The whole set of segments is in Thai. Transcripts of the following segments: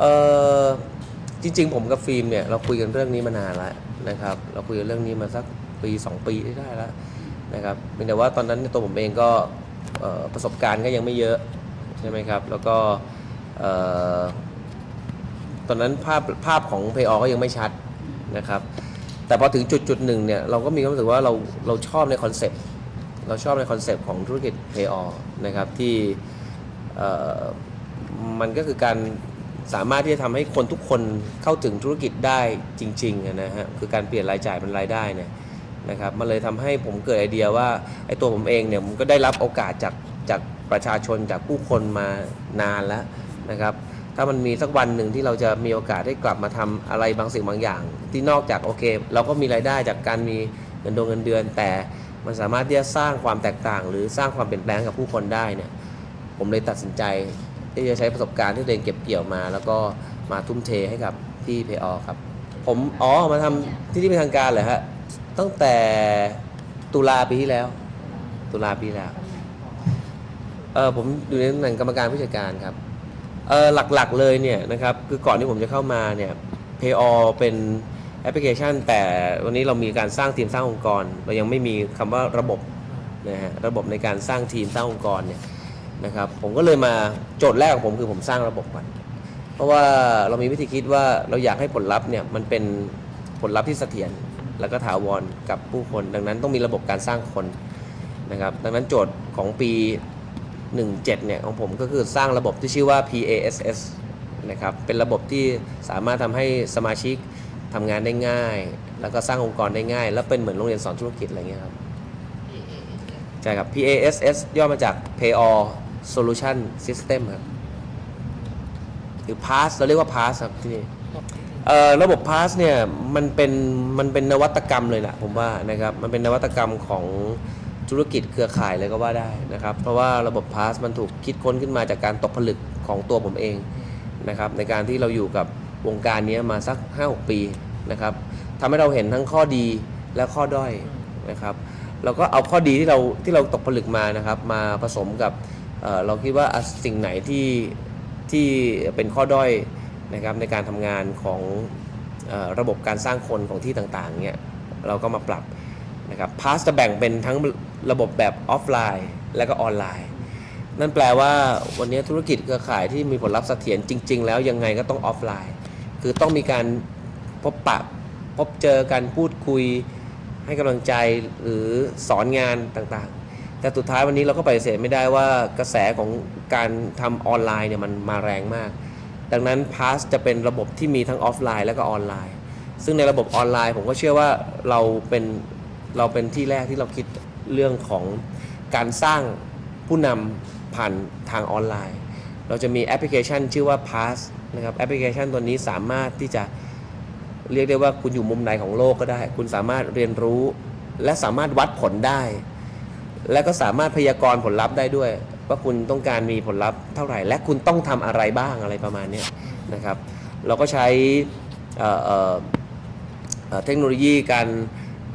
เออจริง ๆ ผมกับฟิล์มเนี่ยเราคุยกันเรื่องนี้มานานแล้วนะครับ เราคุยกันเรื่องนี้มาสักปีสองปีได้แล้วนะครับเพียงแต่ว่าตอนนั้นตัวผมเองก็ประสบการณ์ก็ยังไม่เยอะใช่ไหมครับ แล้วก็ตอนนั้นภาพภาพของเพย์อก็ยังไม่ชัดนะครับ แต่พอถึงจุดจุดหนึ่งเนี่ยเราก็มีความรู้สึกว่าเราเราชอบในคอนเซ็ปต์เราชอบในคอนเซ็ปต์ของธุรกิจ Pay All นะครับที่มันก็คือการ สามารถที่จะทำให้คนทุกคนเข้าถึงธุรกิจได้จริงๆนะฮะคือการเปลี่ยนรายจ่ายเป็นรายได้เนี่ยนะครับมันเลยทำให้ผมเกิดไอเดียว่าไอ้ตัวผมเองเนี่ยผมก็ได้รับโอกาสจากจากประชาชนจากผู้คนมานานแล้วนะครับถ้ามันมีสักวันหนึ่งที่เราจะมีโอกาสได้กลับมาทำอะไรบางสิ่งบางอย่าง ที่นอกจากโอเค เราก็มีรายได้จากการมีเงินดงเงินเดือน แต่มันสามารถที่จะสร้างความแตกต่าง หรือสร้างความเปลี่ยนแปลงกับผู้คนได้เนี่ยผมเลยตัดสินใจ ที่จะใช้ประสบการณ์ที่ตัวเองเก็บเกี่ยวมา แล้วก็มาทุ่มเทให้กับที่เพอครับ ผมอ๋อมาทำที่ที่เป็นทางการเลยฮะตั้งแต่ตุลาปีที่แล้ว ตุลาปีที่แล้วเออผมอยู่ในตำแหน่งกรรมการผู้จัดการครับเออหลักๆเลยเนี่ยนะครับคือก่อนที่ผมจะเข้ามาเนี่ย Payor เป็นแอปพลิเคชัน แต่วันนี้เรามีการสร้างทีมสร้างองค์กร เรายังไม่มีคำว่าระบบนะฮะระบบในการสร้างทีมสร้างองค์กรเนี่ย นะครับผมก็เลยมาโจทย์แรกของผมคือผมสร้างระบบก่อนเพราะว่าเรามีวิธีคิดว่าเราอยากให้ผลลัพธ์เนี่ยมันเป็นผลลัพธ์ที่เสถียรแล้วก็ถาวรกับผู้คน ดังนั้นต้องมีระบบการสร้างคนนะครับดังนั้นโจทย์ของปี 17เนี่ยของผมก็คือสร้างระบบที่ชื่อว่า PASS นะครับเป็นระบบที่สามารถทำให้สมาชิกทำงานได้ง่าย แล้วก็สร้างองค์กรได้ง่าย แล้วเป็นเหมือนโรงเรียนสอนธุรกิจอะไรเงี้ยครับใช่ครับ PASS ย่อมาจาก Pay All Solution System ครับหรือ PASS เราเรียกว่า PASS ครับที่นี่เอ่อระบบ PASS เนี่ยมันเป็นมันเป็นนวัตกรรมเลยแหละผมว่านะครับมันเป็นนวัตกรรมของธุรกิจเครือข่ายเลยก็ว่าได้นะครับ เพราะว่าระบบ PASS มันถูกคิดค้นขึ้นมาจากการตกผลึกของตัวผมเองนะครับในการที่เราอยู่กับวงการนี้มาสัก 5-6 ปีนะครับทำให้เราเห็นทั้งข้อดีและข้อด้อยนะครับเราก็เอาข้อดีที่เราที่เราตกผลึกมานะครับ มาผสมกับ เเราคิดว่าสิ่งไหนที่ที่เป็นข้อด้อยนะครับในการทำงานของออระบบการสร้างคนของที่ต่างๆเนี่ยเราก็มาปรับนะครับพาสจะแบ่งเป็นทั้งระบบแบบออฟไลน์และก็ออนไลน์ นั่นแปลว่าวันนี้ธุรกิจเครือข่ายที่มีผลลัพธ์เสถียรจริง ๆ แล้วยังไงก็ต้องออฟไลน์ คือต้องมีการพบปะพบเจอกันพูดคุยให้กำลังใจหรือสอนงานต่างๆ แต่สุดท้ายวันนี้เราก็ปฏิเสธไม่ได้ว่ากระแสของการทำออนไลน์เนี่ยมันมาแรงมาก ดังนั้น Pass จะเป็นระบบที่มีทั้งออฟไลน์และก็ออนไลน์ ซึ่งในระบบออนไลน์ผมก็เชื่อว่าเราเป็นเราเป็นที่แรกที่เราคิดเรื่องของการสร้างผู้นำผ่านทางออนไลน์ เราจะมีแอปพลิเคชันชื่อว่า Pass นะครับแอปพลิเคชันตัวนี้สามารถที่จะเรียกได้ว่าคุณอยู่มุมไหนของโลกก็ได้ คุณสามารถเรียนรู้ และสามารถวัดผลได้ และก็สามารถพยากรณ์ผลลัพธ์ได้ด้วย ว่าคุณต้องการมีผลลัพธ์เท่าไหร่ และคุณต้องทำอะไรบ้างอะไรประมาณนี้นะครับ เราก็ใช้เอ่อเเเทคโนโลยีการ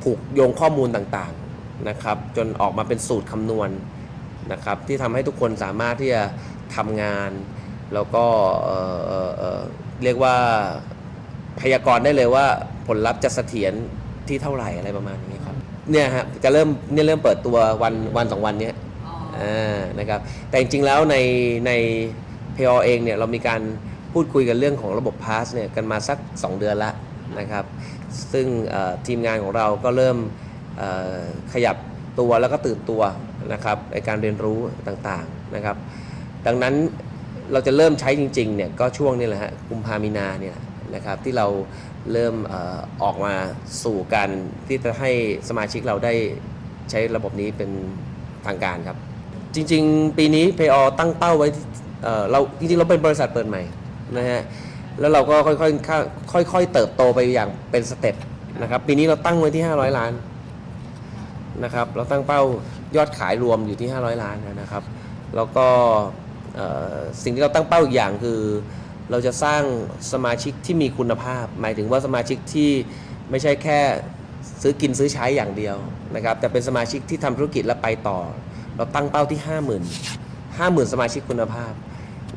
ผูกโยงข้อมูลต่างๆนะครับ จนออกมาเป็นสูตรคำนวณนะครับ ที่ทำให้ทุกคนสามารถที่จะทำงาน แล้วก็เอ่อเอ่อเอ่อเรียกว่าพยากรณ์ได้เลยว่าผลลัพธ์จะเสถียรที่เท่าไหร่อะไรประมาณนี้ครับ เนี่ยฮะจะเริ่มเนี่ยเริ่มเปิดตัววันวันสองวันเนี้ยอ่านะครับแต่จริงๆแล้วในในเพอเองเนี่ยเรามีการพูดคุยกันเรื่องของระบบพาสเนี่ยกันมาสัก 2 เดือนละนะครับซึ่งเอ่อทีมงานของเราก็เริ่มเอ่อขยับตัวแล้วก็ตื่นตัวนะครับในการเรียนรู้ต่างๆนะครับ ดังนั้นเราจะเริ่มใช้จริงๆเนี่ยก็ช่วงนี้แหละฮะกุมภามีนาเนี่ย นะครับที่เราเริ่มออกมาสู่การที่จะให้สมาชิกเราได้ใช้ระบบนี้เป็นทางการครับ จริง ๆ ปีนี้ p a y o ตั้งเป้าไว้เราจริงๆเราเป็นบริษัทเปิดใหม่นะฮะแล้วเราก็ค่อยๆค่อยๆเติบโตไปอย่างเป็นสเต็ปนะครับปีนี้เราตั้งไว้ที่ 500 ล้านนะครับเราตั้งเป้ายอดขายรวมอยู่ที่ 500 ล้านนะครับ แล้วก็สิ่งที่เราตั้งเป้าอีกอย่างคือ เราจะสร้างสมาชิกที่มีคุณภาพ หมายถึงว่าสมาชิกที่ไม่ใช่แค่ซื้อกินซื้อใช้อย่างเดียวนะครับ แต่เป็นสมาชิกที่ทำธุรกิจและไปต่อ เราตั้งเป้าที่ 50,000 50,000 สมาชิกคุณภาพ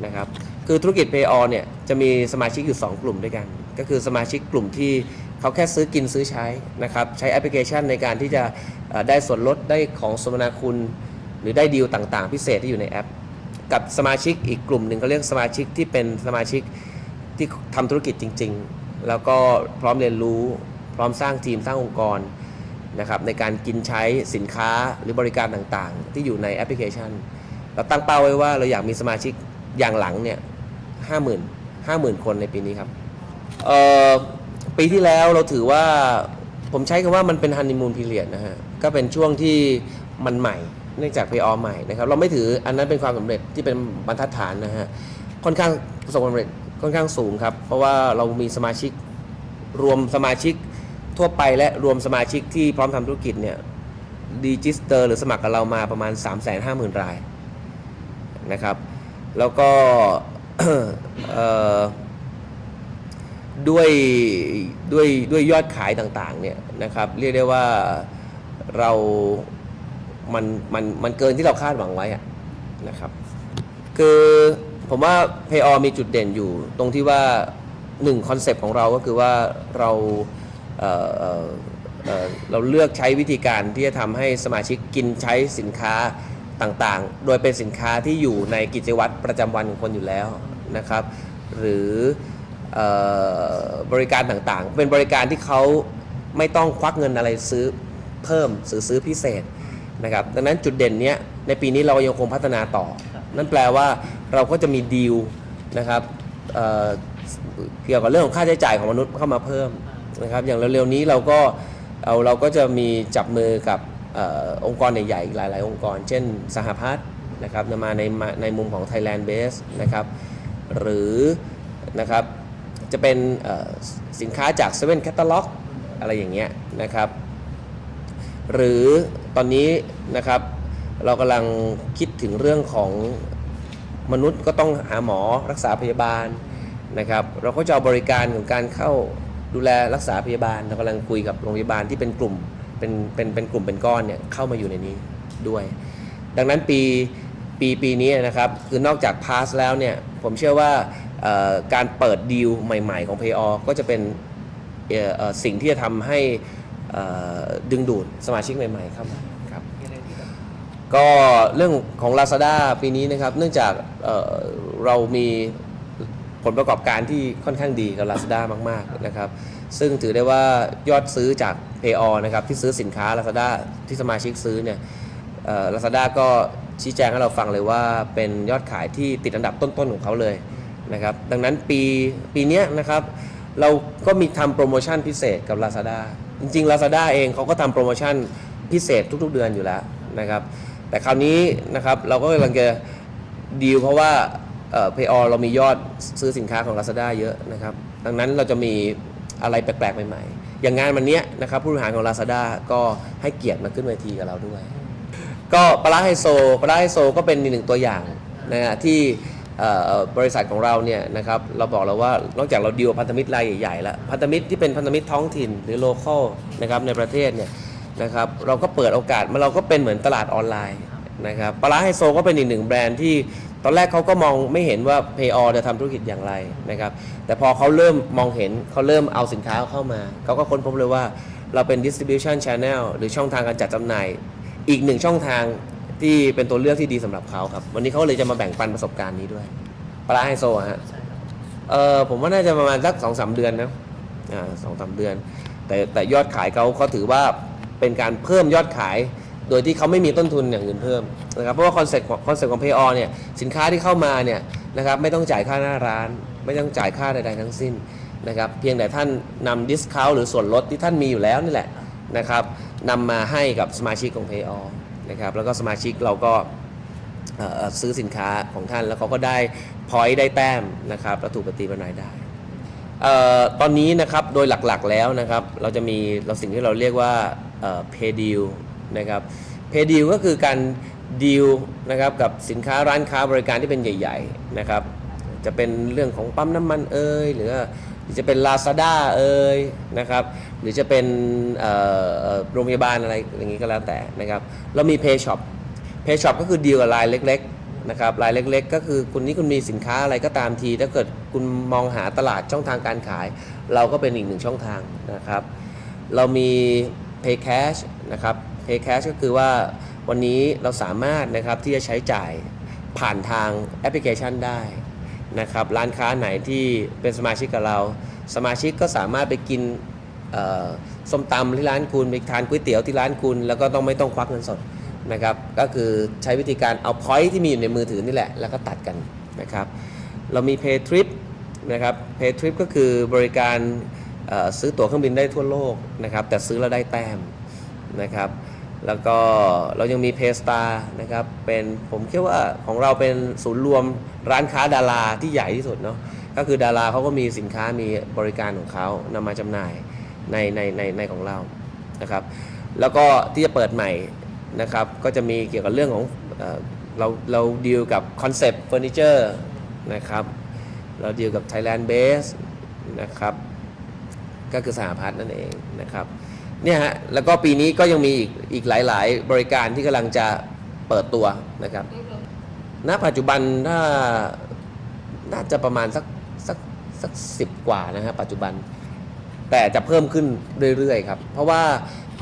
นะครับ คือธุรกิจ Pay On เนี่ยจะมีสมาชิกอยู่ 2 กลุ่มด้วยกัน ก็คือสมาชิกกลุ่มที่เขาแค่ซื้อกินซื้อใช้นะครับ ใช้แอปพลิเคชันในการที่จะได้ส่วนลดได้ของสมนาคุณ หรือได้ดีลต่างๆ พิเศษที่อยู่ในแอป กับสมาชิกอีกกลุ่มหนึ่งเขาเรียกสมาชิกที่เป็นสมาชิกที่ทำธุรกิจจริง ๆ แล้วก็พร้อมเรียนรู้ พร้อมสร้างทีมสร้างองค์กรนะครับในการกินใช้สินค้าหรือบริการต่างๆ ที่อยู่ในแอปพลิเคชัน เราตั้งเป้าไว้ว่าเราอยากมีสมาชิกอย่างหลังเนี่ยห้าหมื่นห้าหมื่นคนในปีนี้ครับปีที่แล้วเราถือว่าผมใช้คำว่ามันเป็นฮันนีมูนพีเรียดนะฮะก็เป็นช่วงที่มันใหม่ เนื่องจากเพย์ออใหม่นะครับเราไม่ถืออันนั้นเป็นความสำเร็จที่เป็นบรรทัดฐานนะฮะค่อนข้างประสบความสำเร็จค่อนข้างสูงครับเพราะว่าเรามีสมาชิกรวมสมาชิกทั่วไปและรวมสมาชิกที่พร้อมทำธุรกิจเนี่ยดีจิสเตอร์หรือสมัครกับเรามาประมาณ 3 5 0 0 0 0 รายนะครับ แล้วก็ด้วยด้วยด้วยยอดขายต่างๆเนี่ยนะครับ เรียกได้ว่าเรา มันมันมันเกินที่เราคาดหวังไว้อะนะครับ คือผมว่า Pay o มีจุดเด่นอยู่ ตรงที่ว่าหนึ่งคอนเซปต์ของเราก็คือว่าเราเเเเราเลือกใช้วิธีการที่จะทำให้สมาชิกกินใช้สินค้าต่างๆ โดยเป็นสินค้าที่อยู่ในกิจวัตรประจำวันของคนอยู่แล้วนะครับ หรือออบริการต่างๆ เป็นบริการที่เขาไม่ต้องควักเงินอะไรซื้อเพิ่มซื้อซื้อพิเศษ นะครับดังนั้นจุดเด่นเนี้ยในปีนี้เรายังคงพัฒนาต่อ นั่นแปลว่าเราก็จะมีดีลนะครับเอ่อเกี่ยวกับเรื่องของค่าใช้จ่ายของมนุษย์เข้ามาเพิ่มนะครับอย่างเร็วๆนี้เราก็เอาเราก็จะมีจับมือกับเออองค์กรใหญ่ๆอีกหลายๆ องค์กร เช่นสหพัฒน์นะครับมาในมาในมุมของ Thailand Base นะครับหรือนะครับจะเป็นเอ่อสินค้าจาก7 e catalog อะไรอย่างเงี้ยนะครับ หรือตอนนี้นะครับ เรากำลังคิดถึงเรื่องของมนุษย์ก็ต้องหาหมอรักษาพยาบาลนะครับ เราก็จะเอาบริการของการเข้าดูแลรักษาพยาบาลเรากำลังคุยกับโรงพยาบาลที่เป็นกลุ่มเป็นเป็นเป็นกลุ่มเป็นก้อนเนี่ยเข้ามาอยู่ในนี้ด้วย ดังนั้นปีปีปีนี้นะครับ คือนอกจากพาสแล้วเนี่ยผมเชื่อว่าการเปิดดีลใหม่ ๆ ของ Pay o ก็จะเป็นสิ่งที่จะทำให้ ดึงดูดสมาชิกใหม่ๆเข้ามาครับมีอะไรที่แบบก็เรื่องของ Lazada ปีนี้นะครับเนื่องจากเอ่อเรามีผลประกอบการที่ค่อนข้างดีกับ Lazada มากๆนะครับ ซึ่งถือได้ว่ายอดซื้อจาก Pay o นะครับที่ซื้อสินค้า Lazada ที่สมาชิกซื้อเนี่ยเอ่อ Lazada ก็ชี้แจงให้เราฟังเลยว่าเป็นยอดขายที่ติดอันดับต้นๆของเขาเลยนะครับดังนั้นปีปีเนี้ยนะครับเราก็มีทำโปรโมชั่นพิเศษกับ Lazada จริงๆ Lazada เองเขาก็ทำโปรโมชั่นพิเศษทุกๆเดือนอยู่แล้วนะครับ แต่คราวนี้นะครับเราก็กำลังจะดีลเพราะว่าเอ่อ Pay o เรามียอดซื้อสินค้าของ Lazada เยอะนะครับ ดังนั้นเราจะมีอะไรแปลกๆ ใหม่ๆ อย่างงานวันนี้นะครับผู้บริหารของ Lazada ก็ให้เกียรติมาขึ้นเวทีกับเราด้วย ก็ปลาไฮโซปลาไฮโซก็เป็นอีกหนึ่งตัวอย่างนะฮะที่ บริษัทของเราเนี่ยนะครับเราบอกแล้วว่านอกจากเราดีลพันธมิตรรายใหญ่ๆแล้วพันธมิตรที่เป็นพันธมิตรท้องถิ่นหรือโลเคอลนะครับในประเทศเนี่ยนะครับเราก็เปิดโอกาสมาเราก็เป็นเหมือนตลาดออนไลน์นะครับปลาร้าไฮโซก็เป็นอีกหนึ่งแบรนด์ที่ตอนแรกเขาก็มองไม่เห็นว่า Pay o จะทำธุรกิจอย่างไรนะครับแต่พอเขาเริ่มมองเห็นเขาเริ่มเอาสินค้าเข้ามา เขาก็ค้นพบเลยว่าเราเป็น distribution channel หรือช่องทางการจัดจำหน่าย อีกหนึ่งช่องทาง ที่เป็นตัวเลือกที่ดีสำหรับเขาครับ วันนี้เขาเลยจะมาแบ่งปันประสบการณ์นี้ด้วย ปลาไฮโซอะฮะ ใช่ครับเออผมว่าน่าจะประมาณสักสองสามเดือนนะอ่าสองสามเดือน แต่แต่ยอดขายเขาเขาถือว่าเป็นการเพิ่มยอดขาย โดยที่เขาไม่มีต้นทุนอย่างอื่นเพิ่มนะครับเพราะว่าคอนเซ็ปต์คอนเซ็ปต์ของ Pay o เนี่ยสินค้าที่เข้ามาเนี่ยนะครับไม่ต้องจ่ายค่าหน้าร้าน ไม่ต้องจ่ายค่าใดๆทั้งสิ้นนะครับเพียงแต่ท่านนำดิสคาวหรือส่วนลดที่ท่านมีอยู่แล้วนี่แหละนะครับนำมาให้กับสมาชิกของ Pay o นะครับแล้วก็สมาชิกเราก็ซื้อสินค้าของท่านแล้วเขาก็ได้พอยต์ได้แต้มนะครับแล้วถูกปฏิบัตินายได้ตอนนี้นะครับโดยหลักๆแล้วนะครับเราจะมีเราสิ่งที่เราเรียกว่าเพย์ดีลนะครับเพย์ดีลก็คือการดีลนะครับกับสินค้าร้านค้าบริการที่เป็นใหญ่ ๆ นะครับ จะเป็นเรื่องของปั๊มน้ำมันเอ่ยหรือจะเป็น Lazada เอ่ยนะครับหรือจะเป็นโรงพยาบาลอะไรอย่างนี้ก็แล้วแต่นะครับเรามี Pay Shop เพย์ช็อปก็คือดีลกับรายเล็กนะครับรายเล็กๆ ก็คือคุณนี่คุณมีสินค้าอะไรก็ตามที ถ้าเกิดคุณมองหาตลาดช่องทางการขาย เราก็เป็นอีกหนึ่งช่องทางนะครับเรามี Pay Cash นะครับ Pay Cash ก็คือว่าวันนี้เราสามารถนะครับที่จะใช้จ่ายผ่านทางแอปพลิเคชันได้ นะครับร้านค้าไหนที่เป็นสมาชิกกับเรา สมาชิกก็สามารถไปกินส้มตำที่ร้านคุณไปทานก๋วยเตี๋ยวที่ร้านคุณ แล้วก็ต้องไม่ต้องควักเงินสดนะครับก็คือใช้วิธีการเอา point ที่มีอยู่ในมือถือนี่แหละ แล้วก็ตัดกันนะครับเรามี Pay Trip นะครับ Pay Trip ก็คือบริการซื้อตั๋วเครื่องบินได้ทั่วโลกนะครับแต่ซื้อแล้วได้แต้มนะครับ แล้วก็เรายังมี Paystar นะครับเป็นผมคิดว่าของเราเป็นศูนย์รวมร้านค้าดาราที่ใหญ่ที่สุดเนาะก็คือดาราเขาก็มีสินค้ามีบริการของเขานำมาจำหน่ายในในในในของเรานะครับแล้วก็ที่จะเปิดใหม่นะครับก็จะมีเกี่ยวกับเรื่องของเอเราเราดีลกับคอนเซปต์เฟอร์นิเจอร์นะครับเราดีลกับ Thailand Base นะครับก็คือสหพัฒน์นั่นเองนะครับ เนี่ยฮะแล้วก็ปีนี้ก็ยังมีอีกอีกหลาย ๆ บริการที่กำลังจะเปิดตัวนะครับณปัจจุบันถ้าน่าจะประมาณสักสักสักสิบกว่านะฮะปัจจุบัน แต่จะเพิ่มขึ้นเรื่อยๆครับ เพราะว่า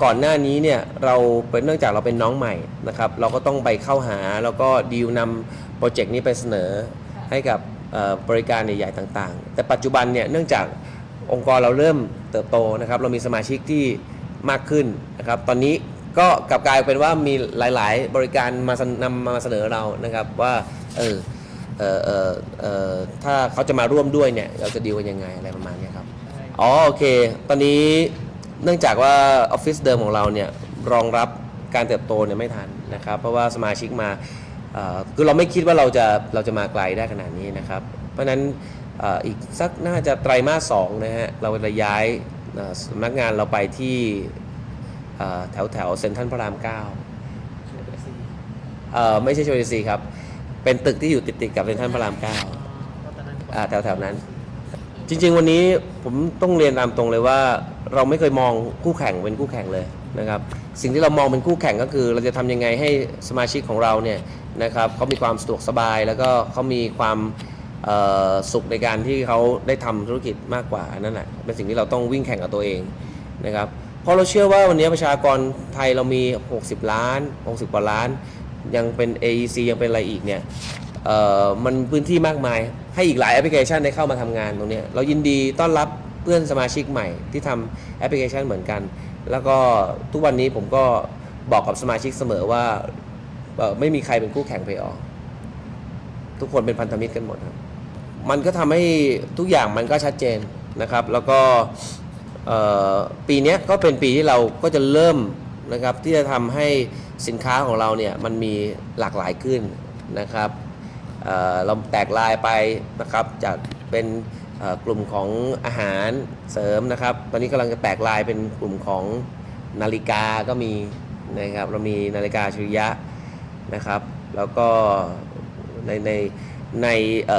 ก่อนหน้านี้เนี่ยเราเป็นเนื่องจากเราเป็นน้องใหม่นะครับ เราก็ต้องไปเข้าหาแล้วก็ดีลนำโปรเจกต์นี้ไปเสนอให้กับบริการใหญ่ๆต่าง ๆ แต่ปัจจุบันเนี่ยเนื่องจากองค์กรเราเริ่มเติบโตนะครับ เรามีสมาชิกที่ มากขึ้นนะครับ ตอนนี้ก็กลับกลายเป็นว่ามีหลาย ๆ บริการมาเสนนำมาเสนอเรานะครับว่าเออเออเออเออถ้าเขาจะมาร่วมด้วยเนี่ยเราจะดีลกันยังไงอะไรประมาณเนี้ยครับอ๋อโอเค ตอนนี้เนื่องจากว่าออฟฟิศเดิมของเราเนี่ยรองรับการเติบโตเนี่ยไม่ทันนะครับ เพราะว่าสมาชิกมาเอ่อคือเราไม่คิดว่าเราจะเราจะมาไกลได้ขนาดนี้นะครับ เพราะฉะนั้นเอ่ออีกสักน่าจะไตรมาสสองนะฮะเราจะย้ายเอ่อ สำนักงานเราไปที่เอ่อแถวแถวเซ็นทรัลพระรามเก้าเอ่อไม่ใช่โชว์ซีครับ เป็นตึกที่อยู่ติดติดๆกับเซ็นทรัลพระรามเก้าอ่าแถวๆนั้น จริง ๆ วันนี้ผมต้องเรียนตามตรงเลยว่า เราไม่เคยมองคู่แข่งเป็นคู่แข่งเลยนะครับ สิ่งที่เรามองเป็นคู่แข่งก็คือ เราจะทำยังไงให้สมาชิกของเราเนี่ยนะครับเขามีความสะดวกสบายแล้วก็เขามีความเอ่อ สุขในการที่เขาได้ทำธุรกิจมากกว่านั่นแหละเป็นสิ่งที่เราต้องวิ่งแข่งกับตัวเองนะครับเพราะเราเชื่อว่าวันนี้ประชากรไทยเรามี 60 ล้าน 60 กว่าล้าน ยังเป็น AEC ยังเป็นอะไรอีกเนี่ยมันพื้นที่มากมาย ให้อีกหลายแอปพลิเคชันได้เข้ามาทำงานตรงนี้เรายินดีต้อนรับเพื่อนสมาชิกใหม่ที่ทำแอปพลิเคชันเหมือนกัน แล้วก็ทุกวันนี้ผมก็บอกกับสมาชิกเสมอว่าไม่มีใครเป็นคู่แข่งเพย์ออทุกคนเป็นพันธมิตรกันหมดครับ มันก็ทำให้ทุกอย่างมันก็ชัดเจนนะครับ แล้วก็ปีนี้ก็เป็นปีที่เราก็จะเริ่มนะครับที่จะทำให้สินค้าของเราเนี่ยมันมีหลากหลายขึ้นนะครับเเราแตกลายไปนะครับจากเป็นกลุ่มของอาหารเสริมนะครับ ตอนนี้กำลังจะแตกลายเป็นกลุ่มของนาฬิกาก็มีนะครับเรามีนาฬิกาอัจฉริยะนะครับ แล้วก็ในใน ใน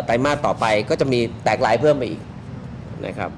ไตรมาสต่อไปก็จะมีแตกลายเพิ่มไปอีกนะครับ